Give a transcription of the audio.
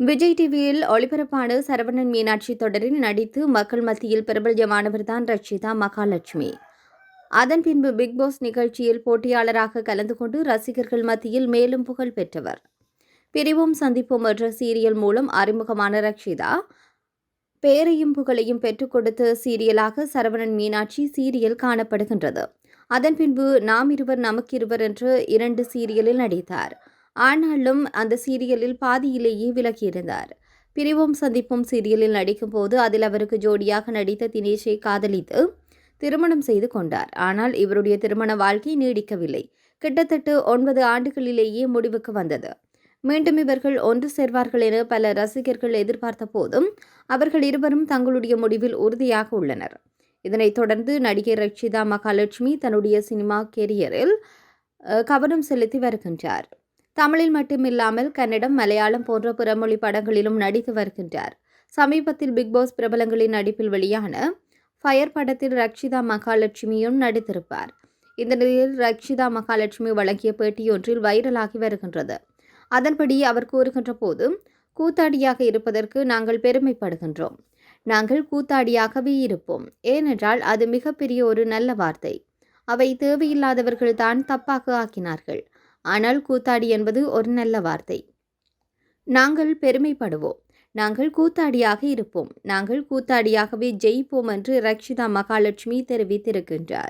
விஜய் டிவியில் ஒளிபரப்பான சரவணன் மீனாட்சி தொடரில் நடித்து மக்கள் மத்தியில் பிரபல்யமானவர்தான் ரட்சிதா மகாலட்சுமி. அதன் பின்பு பிக் பாஸ் நிகழ்ச்சியில் போட்டியாளராக கலந்து கொண்டு ரசிகர்கள் மத்தியில் மேலும் புகழ் பெற்றவர். பிரிவும் சந்திப்போம் என்ற சீரியல் மூலம் அறிமுகமான ரக்ஷிதா பேரையும் புகழையும் பெற்றுக் கொடுத்த சீரியலாக சரவணன் மீனாட்சி சீரியல் காணப்படுகின்றது. அதன் பின்பு நாம் இருவர் நமக்கிருவர் என்று இரண்டு சீரியலில் நடித்தார். ஆனாலும் அந்த சீரியலில் பாதியிலேயே விலகியிருந்தார். பிரிவும் சந்திப்பும் சீரியலில் நடிக்கும் போது அதில் அவருக்கு ஜோடியாக நடித்த தினேஷை காதலித்து திருமணம் செய்து கொண்டார். ஆனால் இவருடைய திருமண வாழ்க்கை நீடிக்கவில்லை. கிட்டத்தட்ட ஒன்பது ஆண்டுகளிலேயே முடிவுக்கு வந்தது. மீண்டும் இவர்கள் ஒன்று சேர்வார்கள் என பல ரசிகர்கள் எதிர்பார்த்த போதும் அவர்கள் இருவரும் தங்களுடைய முடிவில் உறுதியாக உள்ளனர். இதனைத் தொடர்ந்து நடிகை ரக்ஷிதா மகாலட்சுமி தன்னுடைய சினிமா கெரியரில் கவனம் செலுத்தி வருகின்றார். தமிழில் மட்டுமில்லாமல் கன்னடம் மலையாளம் போன்ற பிறமொழி படங்களிலும் நடித்து வருகின்றார். சமீபத்தில் பிக்பாஸ் பிரபலங்களின் நடிப்பில் வெளியான ஃபயர் படத்தில் ரக்ஷிதா மகாலட்சுமியும் நடித்திருப்பார். இந்த நிலையில் ரக்ஷிதா மகாலட்சுமி வழங்கிய பேட்டியொன்றில் வைரலாகி வருகின்றது. அதன்படி அவர் கூறுகின்ற போது கூத்தாடியாக இருப்பதற்கு நாங்கள் பெருமைப்படுகின்றோம். நாங்கள் கூத்தாடியாகவே இருப்போம். ஏனென்றால் அது மிகப்பெரிய ஒரு நல்ல வார்த்தை. அவை தேவையில்லாதவர்கள் தான் தப்பாக ஆக்கினார்கள். ஆனால் கூத்தாடி என்பது ஒரு நல்ல வார்த்தை. நாங்கள் பெருமைப்படுவோம். நாங்கள் கூத்தாடியாக இருப்போம். நாங்கள் கூத்தாடியாகவே ஜெயிப்போம் என்று ரக்ஷிதா மகாலட்சுமி தெரிவித்திருக்கின்றார்.